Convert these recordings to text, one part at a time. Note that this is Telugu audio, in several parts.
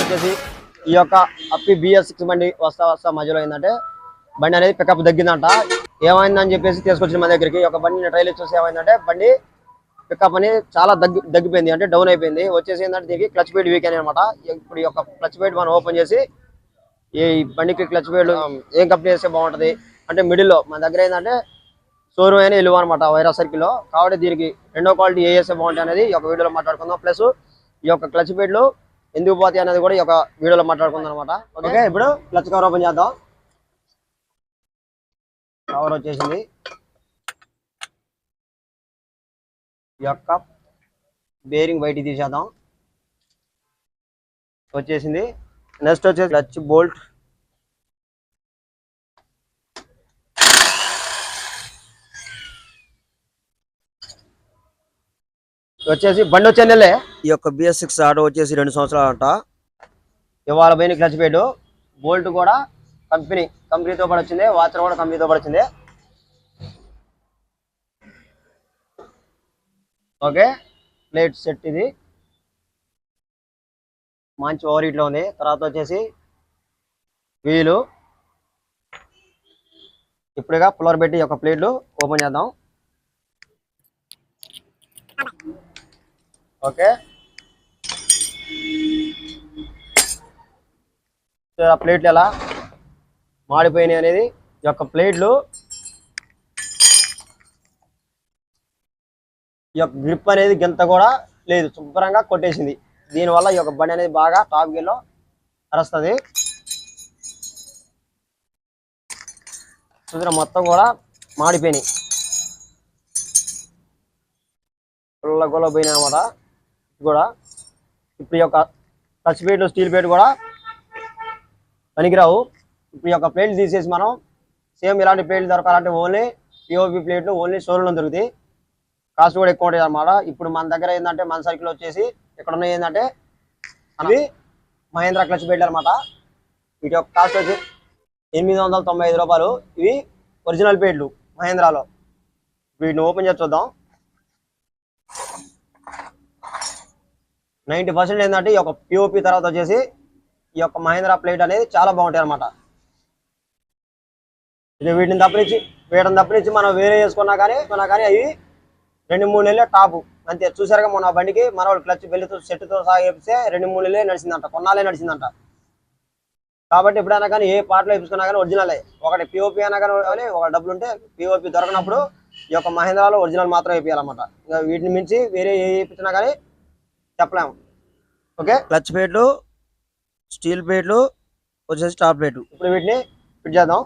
వచ్చేసి ఈ యొక్క అప్పి బిఎస్ సిక్స్ బండి వస్తా వస్తా మధ్యలో ఏంటంటే బండి అనేది పికప్ తగ్గిందంట. ఏమైందని చెప్పేసి తీసుకొచ్చిన మా దగ్గరికి. ఈ యొక్క బండి ట్రైల్ చూసి ఏమైందంటే బండి పికప్ అని చాలా దగ్గి తగ్గిపోయింది. అంటే డౌన్ అయిపోయింది. వచ్చేసి ఏంటంటే దీనికి క్లచ్ పేడ్ వీక్ అనమాట. ఇప్పుడు ఈ యొక్క క్లచ్ పేడ్ మనం ఓపెన్ చేసి ఈ బండికి క్లచ్ పేడ్ ఏం కంపెనీ వేస్తే బాగుంటుంది? అంటే మిడిల్లో మన దగ్గర ఏంటంటే షోరూమ్ అయినా ఇల్లు అనమాట వైరస్ సర్కిల్ కాబట్టి దీనికి రెండో క్వాలిటీ ఏ వేస్తే బాగుంటాయి అనేది ఈ యొక్క వీడియోలో మాట్లాడుకుందాం. ప్లస్ ఈ యొక్క క్లచ్ ప్లేట్లు ఎందుకు పోతాయి అనేది కూడా ఈ యొక్క వీడియోలో మాట్లాడుకుందాం అనమాట ఓకే ఇప్పుడు క్లచ్ కవర్ ఓపెన్ చేద్దాం. కవర్ వచ్చేసింది. ఈ యొక్క బేరింగ్ బయటికి తీసేద్దాం. వచ్చేసింది. నెక్స్ట్ వచ్చేసి క్లచ్ బోల్ట్ వచ్చేసి బండి వచ్చే నెలే ఈ యొక్క బిఎస్ సిక్స్ ఆటో వచ్చేసి రెండు సంవత్సరాలు అంట ఇవాళ పోయిన క్లచ్ ప్లేట్ బోల్ట్ కూడా కంపెనీ కంపెనీతో పాటు వచ్చింది. వాచర్ కూడా కంపెనీతో పాటు వచ్చింది. ఓకే ప్లేట్ సెట్ ఇది. మంచి ఓవర్ ఇట్లో ఉంది. తర్వాత వచ్చేసి వీలు. ఇప్పుడుగా పుల్లర్ పెట్టి యొక్క ప్లేట్లు ఓపెన్ చేద్దాం. ఓకే. ఆ ప్లేట్లు ఎలా? మాడిపోయినాయి అనేది ఈ యొక్క ప్లేట్లు. ఈ యొక్క గ్రిప్ అనేది గింత కూడా లేదు శుభ్రంగా కొట్టేసింది. దీనివల్ల ఈ యొక్క బండి అనేది బాగా టాప్ గేర్లో అరుస్తుంది. చూసిన మొత్తం కూడా మాడిపోయినాయి. గుల్ల గుల్ల పోయినాయి అన్నమాట. కూడా ఇప్పుడు ఈ యొక్క టచ్ ప్లేట్లు స్టీల్ ప్లేట్ కూడా పనికిరావు. ఇప్పుడు ఈ యొక్క ప్లేట్లు తీసేసి మనం సేమ్ ఇలాంటి ప్లేట్లు దొరకాలంటే ఓన్లీ పిఓపి ప్లేట్లు ఓన్లీ షోరూంలో దొరుకుతాయి. కాస్ట్ కూడా ఎక్కువ ఉంటుంది అనమాట ఇప్పుడు మన దగ్గర ఏంటంటే మన సర్కిల్ వచ్చేసి ఇక్కడ ఉన్నాయి ఏంటంటే అవి మహేంద్ర క్లచ్ ప్లేట్లు అనమాట వీటి యొక్క కాస్ట్ వచ్చి ఎనిమిది వందల తొంభై ఐదు రూపాయలు. ఇవి ఒరిజినల్ ప్లేట్లు మహేంద్రాలో. వీటిని ఓపెన్ చేసి చూద్దాం. నైంటీ పర్సెంట్ ఏంటంటే ఈ యొక్క పిఓపి తర్వాత వచ్చేసి ఈ యొక్క మహేంద్ర ప్లేట్ అనేది చాలా బాగుంటాయి అనమాట ఇది వీటిని తప్పనిచ్చి వీటిని తప్పనిచ్చి మనం వేరే చేసుకున్నా కానీ కొన్నా కానీ అవి రెండు మూడు నెలలే టాపు. అంతే చూసారుగా మన బండికి మన వాళ్ళు క్లచ్ బెల్లితో సెట్తో సహా వేపిస్తే రెండు మూడు నెలలే నడిచిందంట కొన్నాళ్ళే నడిచిందంట. కాబట్టి ఎప్పుడైనా కానీ ఏ పార్ట్లో వేపించుకున్నా కానీ ఒరిజినలే. ఒకటి పిఓపి అయినా కానీ ఒక డబ్బులు ఉంటే పిఓపి దొరకనప్పుడు ఈ యొక్క మహేంద్రాలో ఒరిజినల్ మాత్రం వేపించాలన్నమాట ఇంకా వీటిని మించి వేరే ఏ వేయించినా కానీ చెప్పలేము. ఓకే? క్లచ్ ప్లేట్లు స్టీల్ ప్లేట్లు వచ్చేసి టాప్ ప్లేట్. ఇప్పుడు వీటిని ఫిట్ చేద్దాం.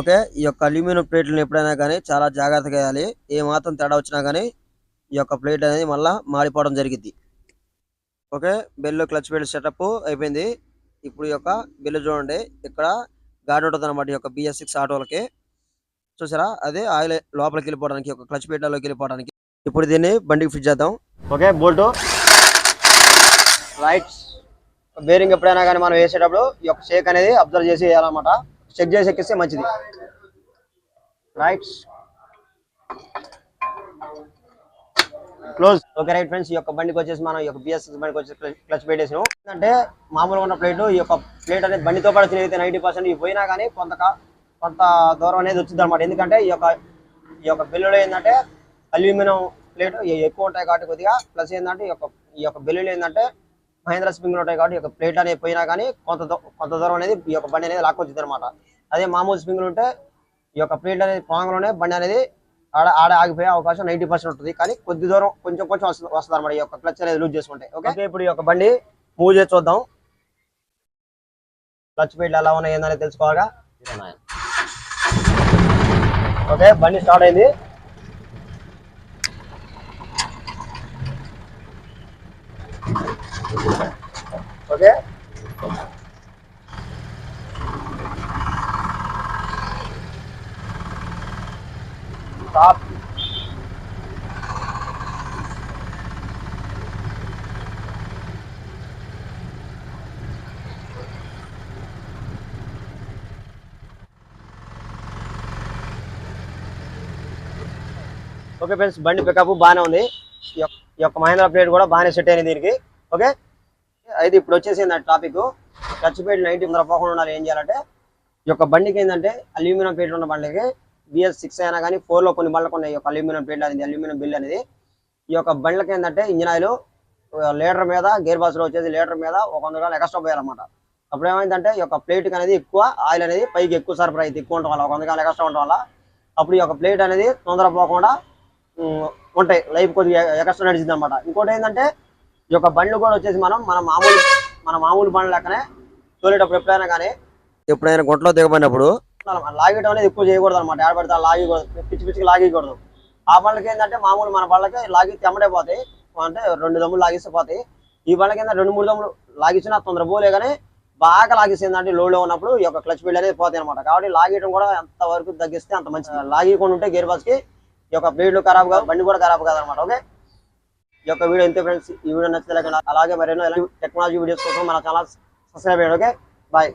ఓకే? ఈ యొక్క అల్యూమినియం ప్లేట్లను ఎప్పుడైనా కానీ చాలా జాగ్రత్తగా వేయాలి. ఏ మాత్రం తేడా వచ్చినా కానీ ఈ యొక్క ప్లేట్ అనేది మళ్ళీ మాడిపోవడం జరిగింది okay? Bell clutch plate setup అయిపోయింది. ఇప్పుడు ఈ యొక్క బెల్ చూడండి. ఇక్కడ గాడి ఉంటుంది అనమాట ఈ యొక్క బిఎస్ సిక్స్ ఆటోలకి. చూసారా? అదే ఆయిల్ లోపలికి వెళ్ళిపోవడానికి ఒక క్లచ్ ప్లేట్లలోకి వెళ్ళిపోవడానికి. ఇప్పుడు దీన్ని బండికి ఫిట్ చేద్దాం. Okay bolt. రైట్స్ బేరింగ్ ఎప్పుడైనా కానీ మనం వేసేటప్పుడు ఈ యొక్క షేక్ అనేది అబ్జర్వ్ చేసి వేయాలన్నమాట. చెక్ చేసి ఎక్కిస్తే మంచిది. Rights close okay right friends ఈ యొక్క బండికి వచ్చేసి మనం ఈ యొక్క బిఎస్ బండికి వచ్చేసి క్లచ్ ప్లేట్ వేసినాం. అంటే మామూలుగా ఉన్న ప్లేట్ ఈ యొక్క ప్లేట్ అనేది బండితో పాటు తిరిగితే నైంటీ పర్సెంట్ ఇవి పోయినా కానీ కొంత కొంత దూరం అనేది వచ్చింది అనమాట ఎందుకంటే ఈ యొక్క ఈ యొక్క బిల్లులో ఏంటంటే అల్యూమినియం ప్లేట్ ఎక్కువ ఉంటాయి కాబట్టి కొద్దిగా ప్లస్ ఏంటంటే ఈ యొక్క ఈ యొక్క బిల్లులు ఏంటంటే మహేంద్ర స్ప్రింగ్లు ఉంటాయి కాబట్టి ఈ యొక్క ప్లేట్ అనేది పోయినా కానీ కొంత కొంత దూరం అనేది ఈ యొక్క బండి అనేది లాక్కొచ్చింది అనమాట అదే మామూలు స్ప్రింగ్లు ఉంటే ఈ యొక్క ప్లేట్ అనేది పోగానే బండి అనేది ఆడ ఆడ ఆగిపోయే అవకాశం నైంటీ పర్సెంట్ ఉంటుంది. కానీ కొద్ది దూరం కొంచెం కొంచెం వస్తుంది వస్తుంది అనమాట ఈ యొక్క క్లచ్ అనేది లూజ్ చేసుకుంటే. ఓకే ఇప్పుడు ఈ యొక్క బండి మూవ్ చేసి చూద్దాం. క్లచ్ ప్లేట్లు ఎలా ఉన్నాయి ఏందని తెలుసుకోవాలిగా. ఓకే బండి స్టార్ట్ అయింది. ఓకే స్టాప్ ఓకే ఫ్రెండ్స్ బండి పికప్ బాగానే ఉంది. ఈ యొక్క- ఈ యొక్క మహేంద్ర ప్లేట్ కూడా బాగానే సెట్ అయింది దీనికి. ఓకే అయితే ఇప్పుడు వచ్చేసింది టాపిక్ క్లచ్ ప్లేట్ నైన్టీ ముందర పోకుండా ఉండాలి. ఏం చేయాలంటే ఈ యొక్క బండికి ఏంటంటే అల్యూమినియం ప్లేట్ ఉన్న బండికి బిఎస్ సిక్స్ అయినా కానీ ఫోర్లో కొన్ని బండ్లకు ఉన్నాయి. ఈ యొక్క అల్యూమినియం ప్లేట్ అనేది అల్యూమినియం బిల్ అనేది. ఈ యొక్క బండ్లకి ఏంటంటే ఇంజిన్ ఆయిల్ లీటర్ మీద గేర్ బాక్స్లో వచ్చేసి లీటర్ మీద ఒక వంద గ్రాములు ఎక్స్ట్రా పోయాలన్నమాట. అప్పుడు ఏమైందంటే ఈ యొక్క ప్లేట్ అనేది ఎక్కువ ఆయిల్ అనేది పైకి ఎక్కువ సరఫరా అయితే ఎక్కువ ఉండడం వల్ల ఒక వంద గ్రాములు ఎక్స్ట్రా ఉండడం వల్ల అప్పుడు ఈ యొక్క ప్లేట్ అనేది తొందర పోకుండా ఉంటాయి. లైఫ్ కొద్దిగా ఎక్స్ట్రా నడిచింది అనమాట ఇంకోటి ఏంటంటే ఈ యొక్క బండ్లు కూడా వచ్చేసి మనం మన మామూలు మన మామూలు బండ్లు లెక్కనే తోలేటప్పుడు ఎప్పుడైనా కానీ ఎప్పుడైనా గుంటలో దిగబడినప్పుడు లాగేయడం అనేది ఎక్కువ చేయకూడదు అనమాట ఏడబడితే లాగకూడదు పిచ్చి పిచ్చికి లాగకూడదు ఆ బండ్లకి ఏంటంటే మామూలు మన బండ్లకి లాగి తెమ్మడే పోతాయి. అంటే రెండు దమ్ములు లాగిస్తే పోతాయి. ఈ బండ్లకి ఏంటంటే రెండు మూడు దమ్ములు లాగించినా తొందర పోలే కానీ బాగా లాగేసిందంటే లోలో ఉన్నప్పుడు ఈ యొక్క క్లచ్ బిల్డ్ అనేది పోతాయి అనమాట కాబట్టి లాగేయడం కూడా ఎంత వరకు తగ్గిస్తే అంత మంచిది. లాగకుండా ఉంటే గేర్ బాక్స్కి ఈ యొక్క బ్లేడ్లు ఖరాబ్ కాదు బండి కూడా ఖరాబ్ కాదు అనమాట ఓకే? ఈ యొక్క వీడియో ఇంతే ఫ్రెండ్స్ ఈ వీడియో నచ్చితే అలాగే మరెన్నో టెక్నాలజీ వీడియోస్ కోసం మన ఛానల్ సబ్స్క్రైబ్ చేయండి ఓకే బాయ్